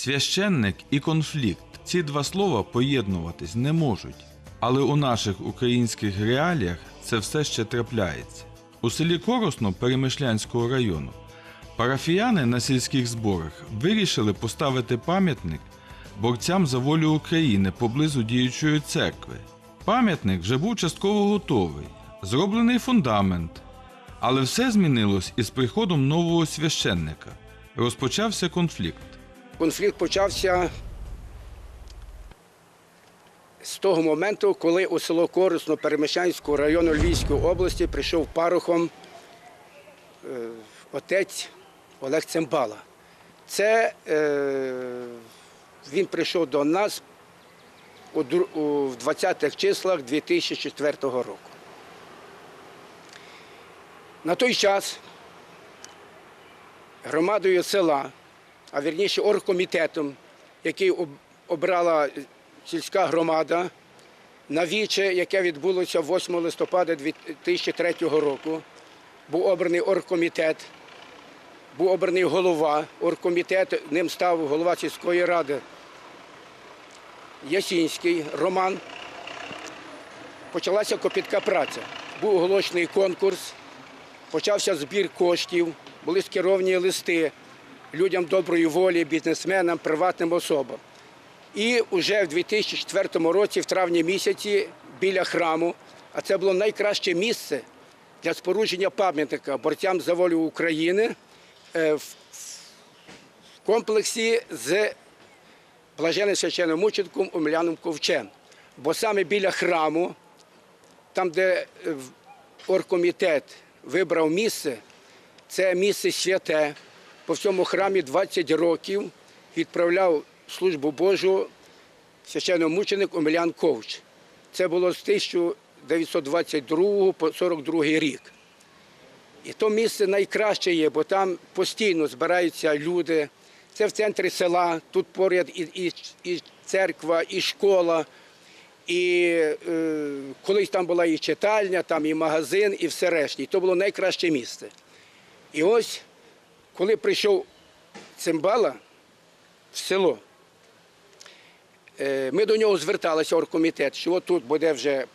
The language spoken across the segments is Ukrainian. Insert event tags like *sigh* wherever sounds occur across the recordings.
Священник і конфлікт ці два слова поєднуватись не можуть. Але у наших українських реаліях це все ще трапляється. У селі Коросно Перемишлянського району парафіяни на сільських зборах вирішили поставити пам'ятник борцям за волю України поблизу діючої церкви. Пам'ятник вже був частково готовий, зроблений фундамент, але все змінилось із приходом нового священника. Розпочався конфлікт. Конфлікт почався з того моменту, коли у село Корисно Перемишлянського району Львівської області прийшов парохом е, отець Олег Цимбала. Це е, він прийшов до нас у, у, в 20-х числах 2004 року. На той час громадою села, а вірніше оргкомітетом, який обрала сільська громада на віче, яке відбулося 8 листопада 2003 року, був обраний оргкомітет, був обраний голова оргкомітету, ним став голова сільської ради Ясінський Роман. Почалася копітка праця. Був оголошений конкурс, почався збір коштів, були скеровані листи людям доброї волі, бізнесменам, приватним особам. І вже в 2004 році, в травні місяці, біля храму, а це було найкраще місце для спорудження пам'ятника борцям за волю України е, в комплексі з блаженним священномучеником Омеляном Ковчем. Бо саме біля храму, там, де е, оргкомітет вибрав місце, це місце святе. По всьому храмі 20 років відправляв службу Божу священномученик Омелян Ковч. Це було з 1922 по 42 рік. І то місце найкраще є, бо там постійно збираються люди. Це в центрі села, тут поряд і, і, і церква, і школа. І е, колись там була і читальня, там і магазин, і все решті. І то було найкраще місце. І ось, коли прийшов Цимбала в село, е, ми до нього зверталися оргкомітет, що от тут буде вже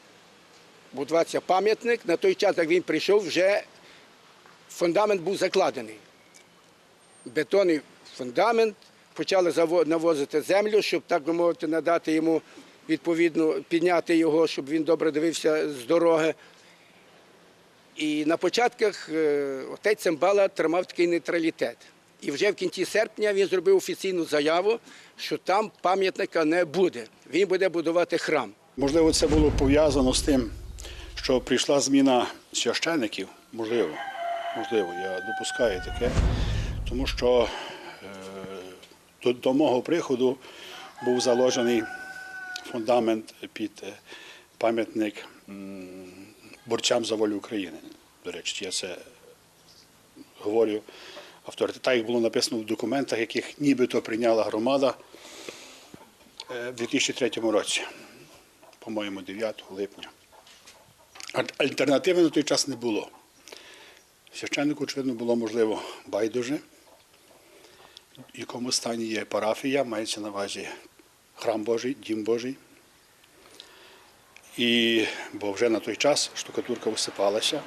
будуватися пам'ятник. На той час, як він прийшов, вже фундамент був закладений. Бетонний фундамент, почали навозити землю, щоб, так би мовити, надати йому відповідно, підняти його, щоб він добре дивився з дороги. І на початках е, отець Цимбала тримав такий нейтралітет. І вже в кінці серпня він зробив офіційну заяву, що там пам'ятника не буде. Він буде будувати храм. Можливо, це було пов'язано з тим, що прийшла зміна священиків. Можливо, можливо, я допускаю таке, тому що е, до, мого приходу був заложений фундамент під е, пам'ятник борцям за волю України. До речі, я це говорю авторитет. Так як було написано в документах, яких нібито прийняла громада е, в 2003 році по-моєму, 9 липня. Альтернативи на той час не було. Священнику, очевидно, було можливо байдуже, в якому стані є парафія, мається на увазі храм Божий, дім Божий. І, бо вже на той час штукатурка висипалася.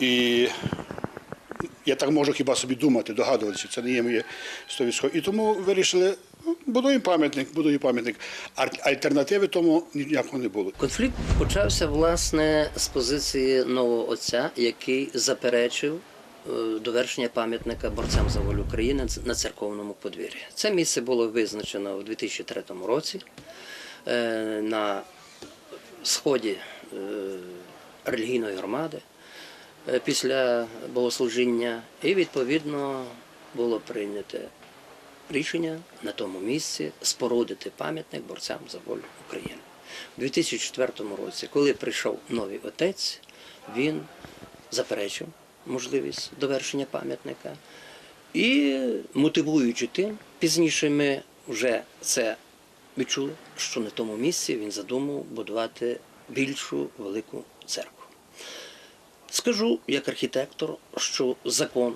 І я так можу хіба собі думати, догадуватися, це не є моє 100%. І тому вирішили, ну, будуємо пам'ятник, будуємо пам'ятник. Альтернативи тому ніякого не було. Конфлікт почався власне з позиції нового отця, який заперечив е, довершення пам'ятника борцям за волю України на церковному подвір'ї. Це місце було визначено у 2003 році на сході е, релігійної громади е, після богослужіння, і відповідно було прийнято рішення на тому місці спорудити пам'ятник борцям за волю України. У 2004 році, коли прийшов новий отець, він заперечив можливість довершення пам'ятника і мотивуючи тим, пізніше ми вже це відчули, що на тому місці він задумав будувати більшу велику церкву. Скажу як архітектор, що закон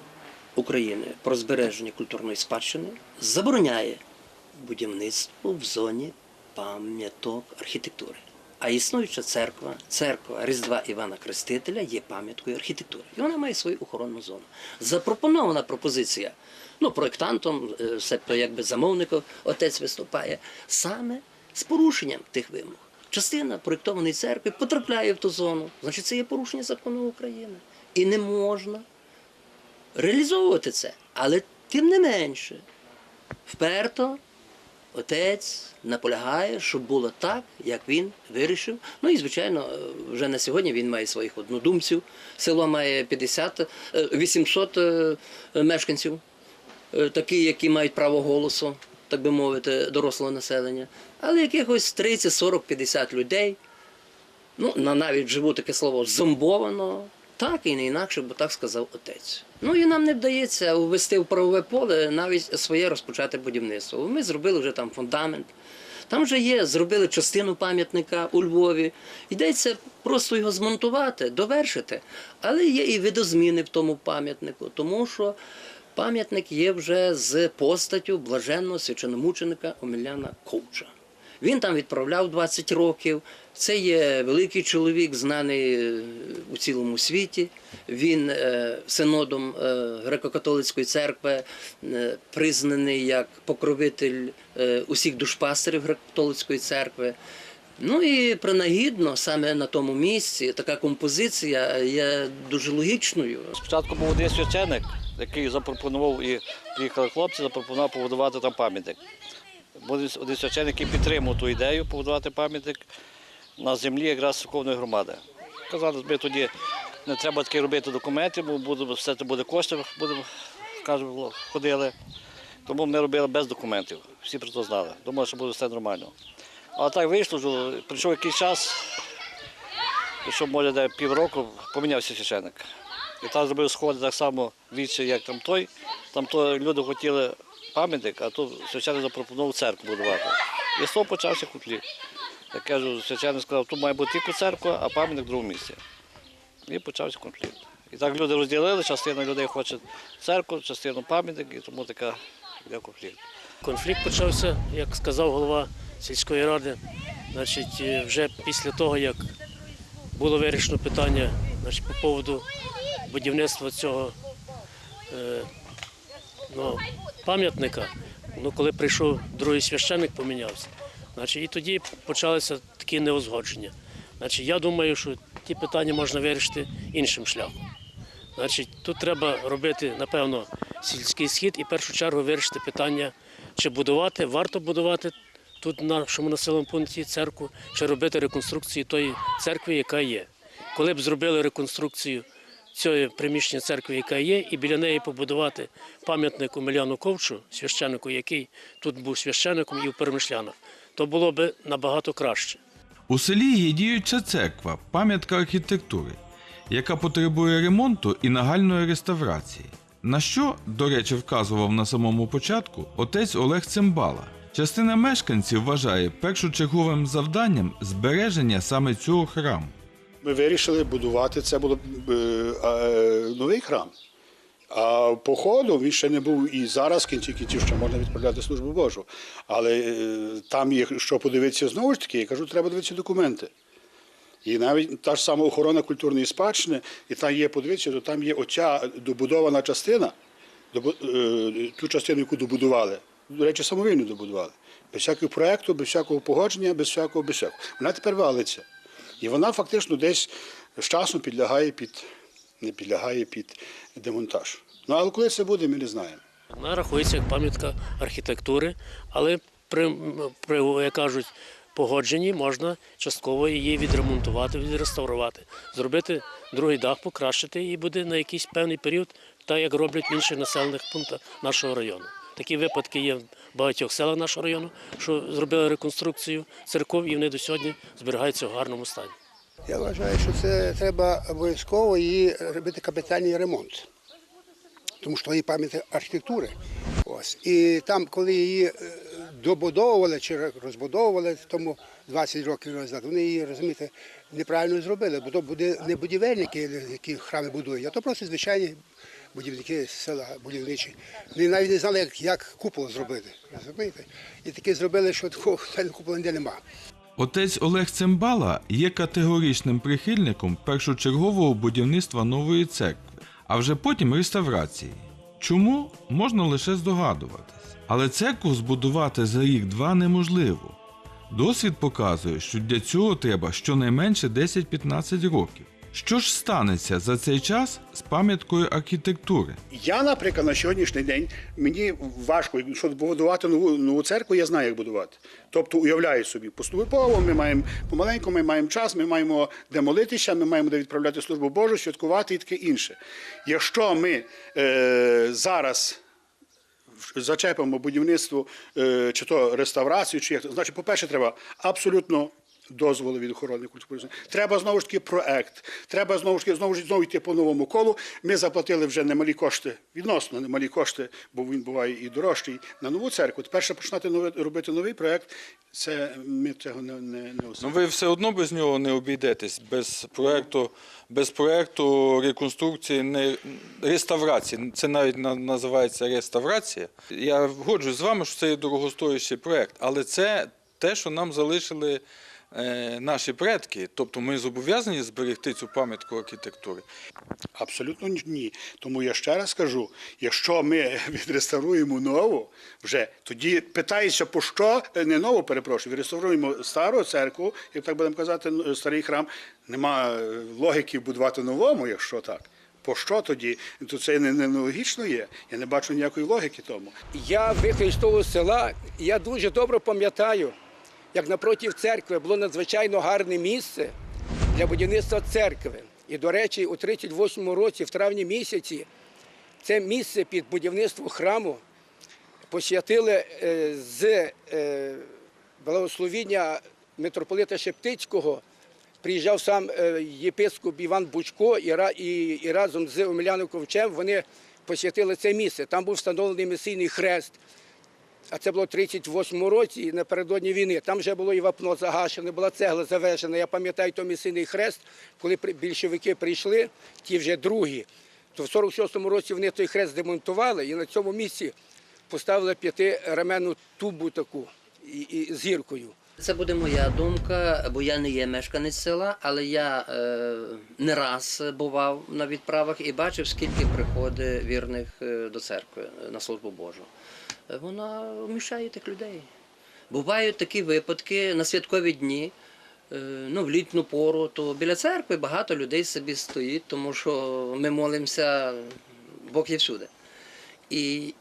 України про збереження культурної спадщини забороняє будівництво в зоні пам'яток архітектури. А існуюча церква, церква Різдва Івана Крестителя є пам'яткою архітектури. І вона має свою охоронну зону. Запропонована пропозиція, ну, проєктантом, е, себто якби замовником отець виступає, саме з порушенням тих вимог. Частина проєктованої церкви потрапляє в ту зону. Значить, це є порушення закону України. І не можна реалізовувати це. Але тим не менше, вперто отець наполягає, щоб було так, як він вирішив. Ну і звичайно, е, вже на сьогодні він має своїх однодумців. Село має 50, е, 800 е, мешканців, такі, які мають право голосу, так би мовити, дорослого населення. Але якихось 30, 40, 50 людей. Ну, на навіть живу таке слово зомбовано, так і не інакше, бо так сказав отець. Ну і нам не вдається ввести в правове поле навіть своє розпочати будівництво. Ми зробили вже там фундамент. Там вже є, зробили частину пам'ятника у Львові. Йдеться просто його змонтувати, довершити. Але є і видозміни в тому пам'ятнику, тому що пам'ятник є вже з постаттю блаженного священомученика Омеляна Ковча. Він там відправляв 20 років. Це є великий чоловік, знаний е, у цілому світі. Він е, синодом е, греко-католицької церкви признаний як покровитель усіх душпастерів греко-католицької церкви. Ну і принагідно саме на тому місці така композиція є дуже логічною. Спочатку був один священик, який запропонував і приїхали хлопці, запропонував побудувати там пам'ятник. Був один священик, який підтримав ту ідею побудувати пам'ятник на землі якраз церковної громади. Казали, ми тоді не треба таке робити документи, бо буде, все це буде кошти, будемо, кажемо, ходили. Тому ми робили без документів. Всі про це знали. Думали, що буде все нормально. Але так вийшло, що прийшов якийсь час, прийшов, може, де півроку, помінявся священик. І там зробив сходи так само відче, як там той. Там то люди хотіли пам'ятник, а тут священник запропонував церкву будувати. І з того почався конфлікт. Я кажу, священник сказав, тут має бути тільки церква, а пам'ятник в другому місці. І почався конфлікт. І так люди розділили, частина людей хоче церкву, частину пам'ятник, і тому така конфлікт. Конфлікт почався, як сказав голова сільської ради. Значить, е, вже після того, як було вирішено питання значить, по поводу будівництва цього е, ну, пам'ятника, ну, коли прийшов другий священник, помінявся. Значить, і тоді почалися такі неузгодження. Значить, я думаю, що ті питання можна вирішити іншим шляхом. Значить, тут треба робити, напевно, сільський схід і в першу чергу вирішити питання, чи будувати, варто будувати тут в нашому населеному пункті церкву, чи робити реконструкцію тої церкви, яка є. Коли б зробили реконструкцію цієї приміщення церкви, яка є, і біля неї побудувати пам'ятник Омеляну Ковчу, священнику, який тут був священником і в Перемишлянах, то було б набагато краще. У селі є діюча церква, пам'ятка архітектури, яка потребує ремонту і нагальної реставрації. На що, до речі, вказував на самому початку отець Олег Цимбала. Частина мешканців вважає першочерговим завданням збереження саме цього храму. Ми вирішили будувати це було е, е, новий храм. А по ходу він ще не був і зараз, кінці кінців, ще можна відправляти службу Божу. Але е, там є що подивитися знову ж таки, я кажу, треба дивитися документи. І навіть та ж сама охорона культурної спадщини, і там є, подивитися, то там є оця добудована частина, ту частину, яку добудували. До речі, самовільно добудували. Без всякого проєкту, без всякого погодження, без всякого, без всякого. Вона тепер валиться. І вона фактично десь з часом підлягає під, не підлягає під демонтаж. Ну, але коли це буде, ми не знаємо. Вона рахується як пам'ятка архітектури, але при, при як кажуть, погодженні можна частково її відремонтувати, відреставрувати, зробити другий дах, покращити і буде на якийсь певний період, так як роблять в інших населених пунктах нашого району. Такі випадки є багатьох селах нашого району, що зробили реконструкцію церков і вони до сьогодні зберігаються в гарному стані. Я вважаю, що це треба обов'язково її робити капітальний ремонт. Тому що є пам'ятка архітектури. Ось. І там, коли її е, добудовували чи розбудовували тому 20 років назад, вони її, розумієте, неправильно зробили, бо то буде не будівельники, які храми будують, а то просто звичайні будівники села, будівничі. Вони навіть не знали, як, як купол зробити. Розумієте? І таке зробили, що такого купола ніде немає. Отець Олег Цимбала є категоричним прихильником першочергового будівництва нової церкви, а вже потім реставрації. Чому можна лише здогадуватись. Але церкву збудувати за рік-два неможливо. Досвід показує, що для цього треба щонайменше 10-15 років. Що ж станеться за цей час з пам'яткою архітектури? Я, наприклад, на сьогоднішній день мені важко, щоб будувати нову, нову церкву, я знаю, як будувати. Тобто уявляю собі, поступово ми маємо помаленьку, ми маємо час, ми маємо де молитися, ми маємо де відправляти службу Божу, святкувати і таке інше. Якщо ми е, зараз зачепимо будівництво е, чи то реставрацію, чи як то, значить, по-перше, треба абсолютно. Дозволи від охорони культури. Треба знову ж таки проект. Треба знову ж таки знову ж знову йти по новому колу. Ми заплатили вже немалі кошти, відносно немалі кошти, бо він буває і дорожчий на нову церкву. Тепер ще починати нове робити новий проект. Це ми цього не, не, не Ну ви все одно без нього не обійдетесь, без проекту, без проекту реконструкції, не реставрації. Це навіть називається реставрація. Я вгоджуюсь з вами, що це є дорогостоящий проект, але це те, що нам залишили. Е, Наші предки, тобто ми зобов'язані зберегти цю пам'ятку архітектури. Абсолютно ні. Тому я ще раз кажу: якщо ми *laughs* відреставруємо нову, вже тоді питається, по що е, не нову, перепрошую, відреставруємо стару церкву, як так будемо казати, н- старий храм. Нема е, логіки будувати новому, якщо так. По що тоді? То це не, нелогічно є. Я не бачу ніякої логіки тому. Я виходив з того села, я дуже добре пам'ятаю, як напротив церкви було надзвичайно гарне місце для будівництва церкви. І, до речі, у 38-му році, в травні місяці, це місце під будівництво храму посвятили е, з е, благословіння митрополита Шептицького. Приїжджав сам е, єпископ Іван Бучко і, разом з Омеляном Ковчем вони посвятили це місце. Там був встановлений месійний хрест. А це було в 38-му році, напередодні війни. Там вже було і вапно загашене, була цегла завешена. Я пам'ятаю той місійний хрест, коли більшовики прийшли, ті вже другі, то в 46-му році вони той хрест демонтували і на цьому місці поставили п'ятиременну тубу таку і, і з. Це буде моя думка, бо я не є мешканець села, але я е, не раз бував на відправах і бачив, скільки приходить вірних е, до церкви е, на службу Божу. Е, Вона вміщає тих людей. Бувають такі випадки на святкові дні, е, ну, в літню пору, то біля церкви багато людей собі стоїть, тому що ми молимося, Бог є всюди. І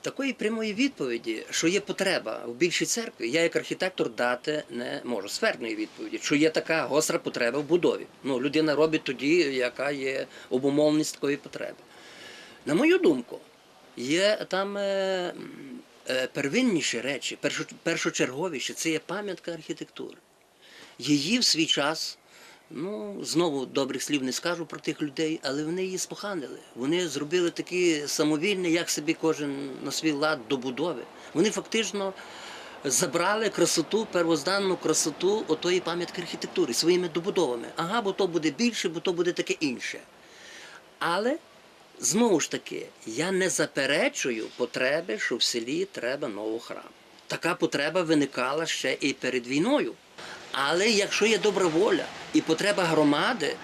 такої прямої відповіді, що є потреба в більшій церкві, я як архітектор дати не можу. Сферної відповіді, що є така гостра потреба в будові. Ну, людина робить тоді, яка є обумовленість такої потреби. На мою думку, є там е, е, первинніші речі, першо- першочерговіші, це є пам'ятка архітектури. Її в свій час, ну знову добрих слів не скажу про тих людей, але вони її споханили. Вони зробили такі самовільні, як собі кожен на свій лад добудови. Вони фактично забрали красоту, первозданну красоту отої пам'ятки архітектури своїми добудовами. Ага, бо то буде більше, бо то буде таке інше. Але знову ж таки, я не заперечую потреби, що в селі треба нового храму. Така потреба виникала ще і перед війною. Але якщо є добра воля і потреба громади,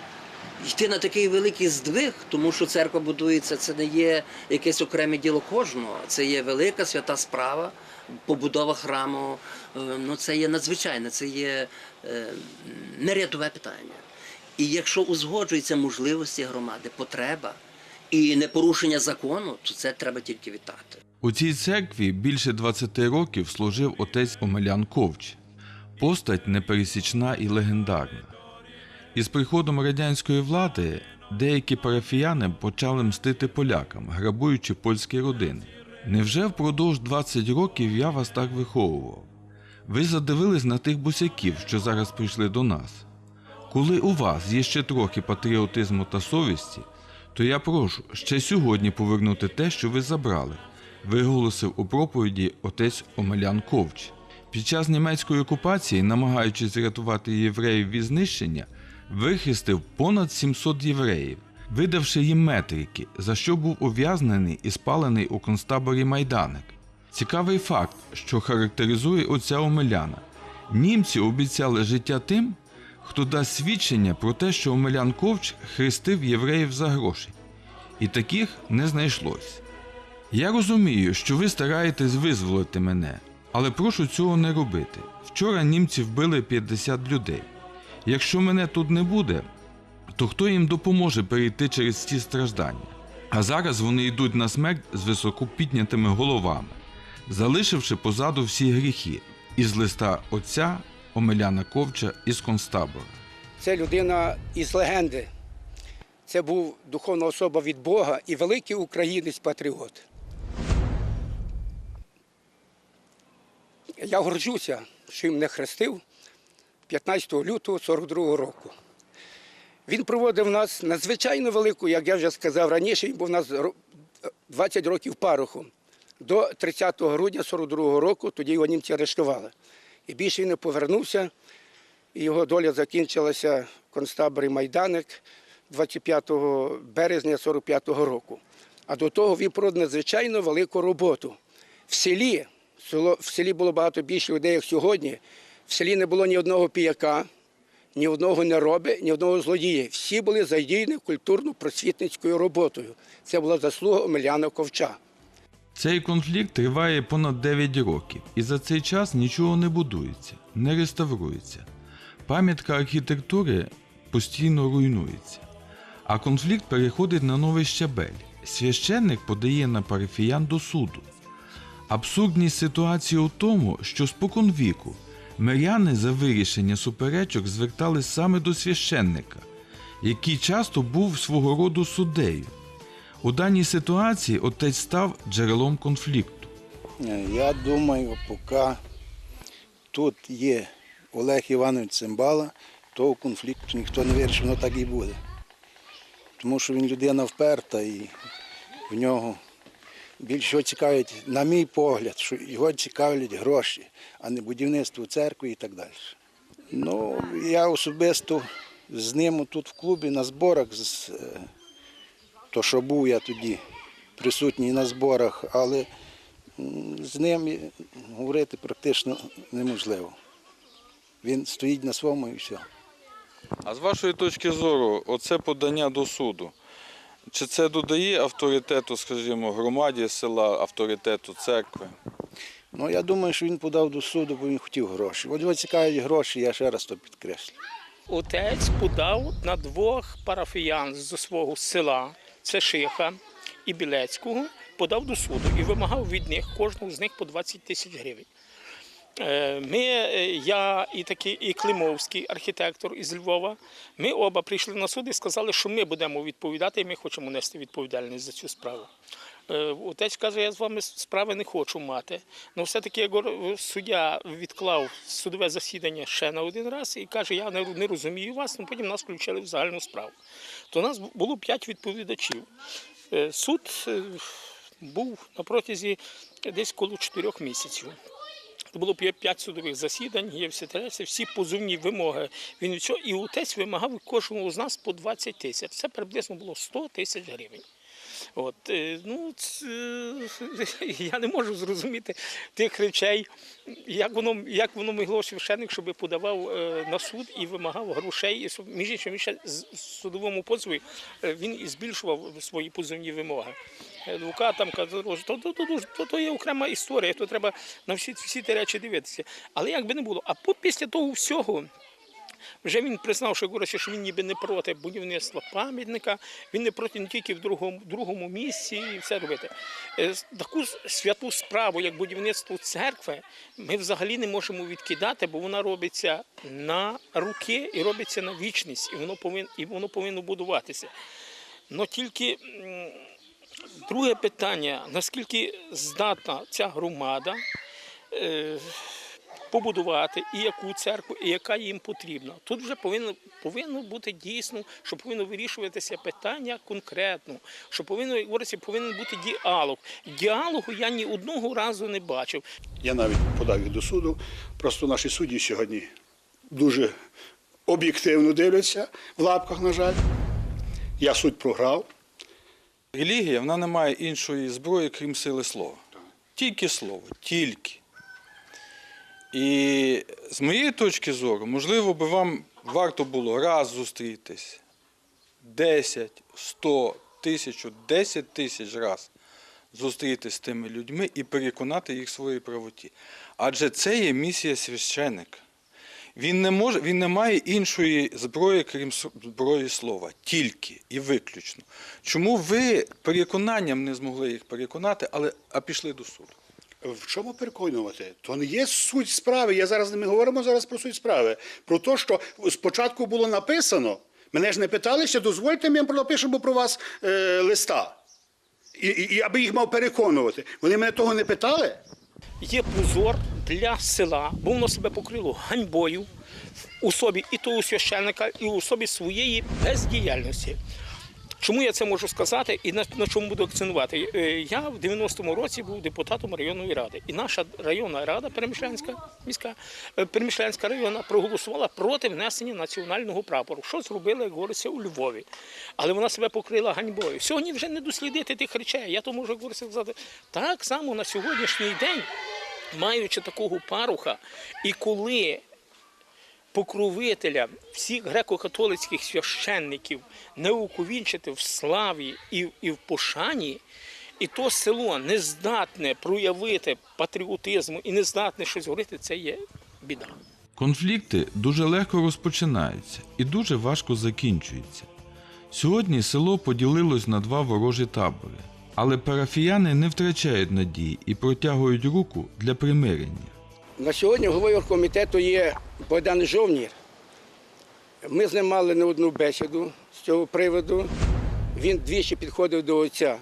йти на такий великий здвиг, тому що церква будується, це не є якесь окреме діло кожного. Це є велика свята справа, побудова храму. е, Ну це є надзвичайне, це є е, не рядове питання. І якщо узгоджуються можливості громади, потреба і непорушення закону, то це треба тільки вітати. У цій церкві більше 20 років служив отець Омелян Ковч. Постать непересічна і легендарна. Із приходом радянської влади деякі парафіяни почали мстити полякам, грабуючи польські родини. Невже впродовж 20 років я вас так виховував? Ви задивились на тих бусяків, що зараз прийшли до нас. Коли у вас є ще трохи патріотизму та совісті, то я прошу ще сьогодні повернути те, що ви забрали. виголосив у проповіді отець Омелян Ковч. Під час німецької окупації, намагаючись рятувати євреїв від знищення, вихистив понад 700 євреїв, видавши їм метрики, за що був ув'язнений і спалений у концтаборі Майданик. Цікавий факт, що характеризує отця Омеляна. Німці обіцяли життя тим, хто дасть свідчення про те, що Омелян Ковч хрестив євреїв за гроші. І таких не знайшлось. Я розумію, що ви стараєтесь визволити мене, але прошу цього не робити. Вчора німці вбили 50 людей. Якщо мене тут не буде, то хто їм допоможе перейти через ці страждання? А зараз вони йдуть на смерть з високо піднятими головами, залишивши позаду всі гріхи із листа отця Омеляна Ковча із концтабора. Це людина із легенди. Це був духовна особа від Бога і великий українець-патріот. Я горджуся, що він мене хрестив 15 лютого 42 року. Він проводив нас надзвичайно велику, як я вже сказав раніше, він був у нас 20 років парохом. До 30 грудня 42 року тоді його німці арештували. І більше він не повернувся. І його доля закінчилася в концтаборі Майданик 25 березня 45-го року. А до того він проводив надзвичайно велику роботу. В селі, в селі було багато більше людей, як сьогодні. В селі не було ні одного піяка, ні одного нероби, ні одного злодія. Всі були задіяні культурно-просвітницькою роботою. Це була заслуга Омеляна Ковча. Цей конфлікт триває понад 9 років, і за цей час нічого не будується, не реставрується. Пам'ятка архітектури постійно руйнується. А конфлікт переходить на новий щабель. Священник подає на парафіян до суду. Абсурдність ситуації у тому, що споконвіку миряни за вирішення суперечок звертались саме до священника, який часто був свого роду суддею. У даній ситуації отець став джерелом конфлікту. Я думаю, поки тут є Олег Іванович Цимбала, того конфлікту ніхто не вирішив, воно так і буде. Тому що він людина вперта і в нього більше цікавить, на мій погляд, що його цікавлять гроші, а не будівництво церкви і так далі. Ну, я особисто з ним тут в клубі на зборах, з, е, то що був я тоді присутній на зборах, але з ним говорити практично неможливо. Він стоїть на своєму і все. А з вашої точки зору, оце подання до суду. Чи це додає авторитету, скажімо, громаді села, авторитету церкви? Ну, я думаю, що він подав до суду, бо він хотів гроші. От його цікавлять гроші, я ще раз то підкреслю. Отець подав на двох парафіян з свого села, це Шиха і Білецького, подав до суду і вимагав від них кожного з них по 20 тисяч гривень. Е, Ми, е, я і такий і Климовський архітектор із Львова, ми оба прийшли на суд і сказали, що ми будемо відповідати, і ми хочемо нести відповідальність за цю справу. Е, Отець каже, я з вами справи не хочу мати. Ну, все-таки суддя відклав судове засідання ще на один раз і каже, я не, розумію вас, ну потім нас включили в загальну справу. То нас було п'ять відповідачів. Е, Суд е, був на протязі десь коло чотирьох місяців. Було п'ять судових засідань, є всі треці, всі позовні вимоги. Він цього, і отець вимагав від кожного з нас по 20 тисяч. Це приблизно було 100 тисяч гривень. От, е, ну, це, *laughs* я не можу зрозуміти тих речей, як воно, як воно могло священник, щоб подавав е, на суд і вимагав грошей. Між іншим, він ще в судовому позові е, він і збільшував свої позовні вимоги. Адвокат там казав, що то, то, то, то, є окрема історія, то треба на всі, всі ті речі дивитися. Але як би не було, а після того всього. Вже він признав, що говорить, що він ніби не проти будівництва пам'ятника, він не проти не тільки в другому, другому місці і все робити. Е, Таку святу справу, як будівництво церкви, ми взагалі не можемо відкидати, бо вона робиться на руки і робиться на вічність, і воно повинно, і воно повинно будуватися. Но тільки друге питання: наскільки здатна ця громада е, побудувати і яку церкву, і яка їм потрібна. Тут вже повинно, повинно бути дійсно, що повинно вирішуватися питання конкретно, що повинно говориться, повинен бути діалог. Діалогу я ні одного разу не бачив. Я навіть подав їх до суду. Просто наші судді сьогодні дуже об'єктивно дивляться в лапках, на жаль. Я суд програв. Релігія вона не має іншої зброї, крім сили слова. Тільки слово, тільки. І з моєї точки зору, можливо, би вам варто було раз зустрітись, 10, 100, тисячу, 10 тисяч раз зустрітись з тими людьми і переконати їх в своїй правоті. Адже це є місія священника. Він не може, він не має іншої зброї, крім зброї слова, тільки і виключно. Чому ви переконанням не змогли їх переконати, але а пішли до суду? В чому переконувати? То не є суть справи. Я зараз ми говоримо зараз про суть справи. Про те, що спочатку було написано. Мене ж не питалися, дозвольте ми напишемо про вас е, листа. І, і, і аби їх мав переконувати. Вони мене того не питали. є позор для села, бо воно себе покрило ганьбою в особі і того священника, і в особі своєї бездіяльності. Чому я це можу сказати і на, на чому буду акцентувати? Е, Я в 90-му році був депутатом районної ради, і наша районна рада Перемишлянська міська е, Перемишлянська районна проголосувала проти внесення національного прапору. Що зробили, як говориться, у Львові. Але вона себе покрила ганьбою. Сьогодні вже не дослідити тих речей. Я то можу як говориться, сказати. Так само на сьогоднішній день, маючи такого паруха, і коли покровителя всіх греко-католицьких священників не увіковічити в славі і, і в пошані, і то село не здатне проявити патріотизму і не здатне щось говорити, це є біда. Конфлікти дуже легко розпочинаються і дуже важко закінчуються. Сьогодні село поділилось на два ворожі табори, але парафіяни не втрачають надії і протягують руку для примирення. На сьогодні головою оргкомітету є Богдан Жовнір. Ми з ним мали не одну бесіду з цього приводу. Він двічі підходив до отця,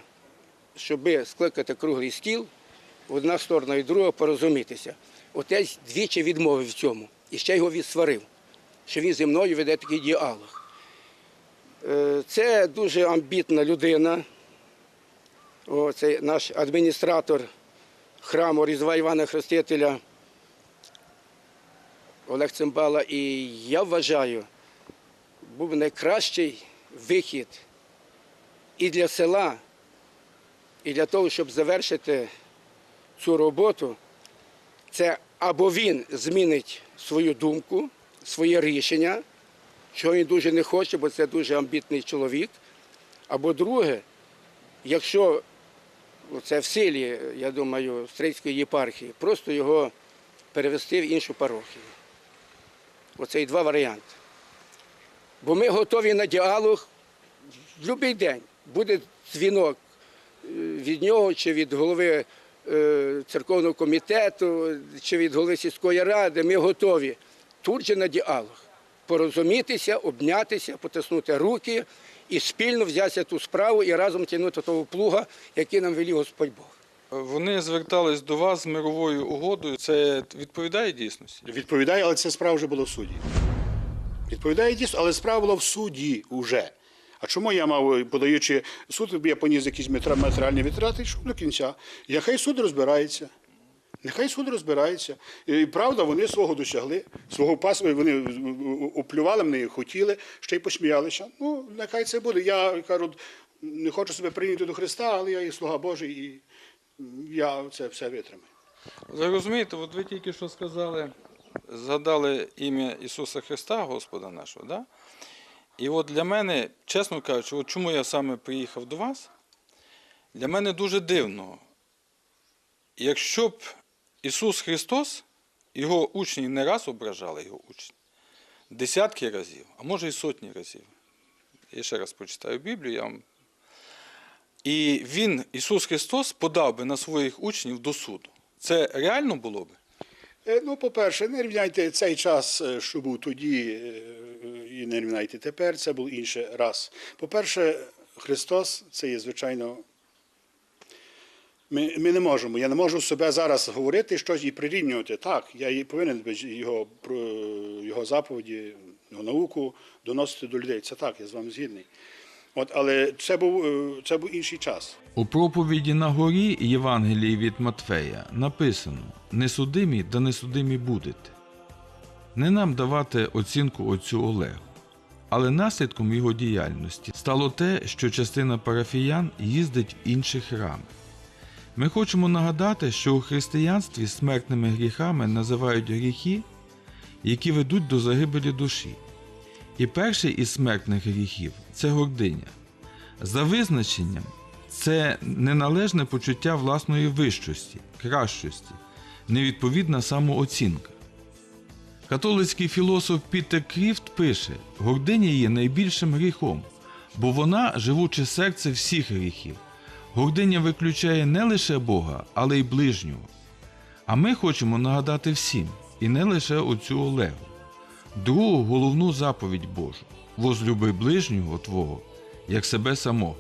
щоб скликати круглий стіл, одна сторона і друга порозумітися. Отець двічі відмовив в цьому і ще його відсварив, що він зі мною веде такий діалог. Е, Це дуже амбітна людина. О, наш адміністратор храму Різдва Івана Хрестителя. Олег Цимбала, і я вважаю, був найкращий вихід і для села, і для того, щоб завершити цю роботу. Це або він змінить свою думку, своє рішення, чого він дуже не хоче, бо це дуже амбітний чоловік. Або друге, якщо це в силі, я думаю, Стрийської єпархії, просто його перевести в іншу парохію. Оце і два варіанти. Бо ми готові на діалог в будь-який день. Буде дзвінок е, від нього чи від голови е, церковного комітету, чи від голови сільської ради. Ми готові тут же на діалог. Порозумітися, обнятися, потиснути руки і спільно взятися ту справу і разом тягнути того плуга, який нам велів Господь Бог. Вони звертались до вас з мировою угодою. Це відповідає дійсності? Відповідає, але ця справа вже була в суді. Відповідає дійсно, але справа була в суді вже. А чому я мав, подаючи суд, я поніс якісь матеріальні витрати, йшов до кінця. Я хай суд розбирається. Нехай суд розбирається. І правда, вони свого досягли, свого пасу, вони оплювали мене, хотіли, ще й посміялися. Ну, нехай це буде. Я кажу, не хочу себе прийняти до Христа, але я і слуга Божий, і я це все витримаю. Ви розумієте, от ви тільки що сказали, згадали ім'я Ісуса Христа, Господа нашого, да? І от для мене, чесно кажучи, от чому я саме приїхав до вас, для мене дуже дивно. Якщо б Ісус Христос, його учні не раз ображали його учні, десятки разів, а може і сотні разів. Я ще раз прочитаю Біблію, я вам і він, Ісус Христос, подав би на своїх учнів до суду. Це реально було би? Е, Ну, по-перше, не рівняйте цей час, е, що був тоді, е, і не рівняйте тепер, це був інший раз. По-перше, Христос це є, звичайно, Ми, ми не можемо. Я не можу себе зараз говорити щось і прирівнювати. Так, я повинен його, його заповіді, його науку доносити до людей. Це так, я з вами згідний. От, але це був, е, це був інший час. У проповіді на горі Євангелії від Матфея написано: Несудимі да несудимі будете. Не нам давати оцінку отцю Олегу. Але наслідком його діяльності стало те, що частина парафіян їздить в інші храми. Ми хочемо нагадати, що у християнстві смертними гріхами називають гріхи, які ведуть до загибелі душі. І перший із смертних гріхів це гординя. За визначенням, це неналежне почуття власної вищості, кращості, невідповідна самооцінка. Католицький філософ Пітер Кріфт пише: гординя є найбільшим гріхом, бо вона живуче серце всіх гріхів. Гординя виключає не лише Бога, але й ближнього. А ми хочемо нагадати всім, і не лише оцю Олегу, другу головну заповідь Божу возлюби ближнього Твого, як себе самого.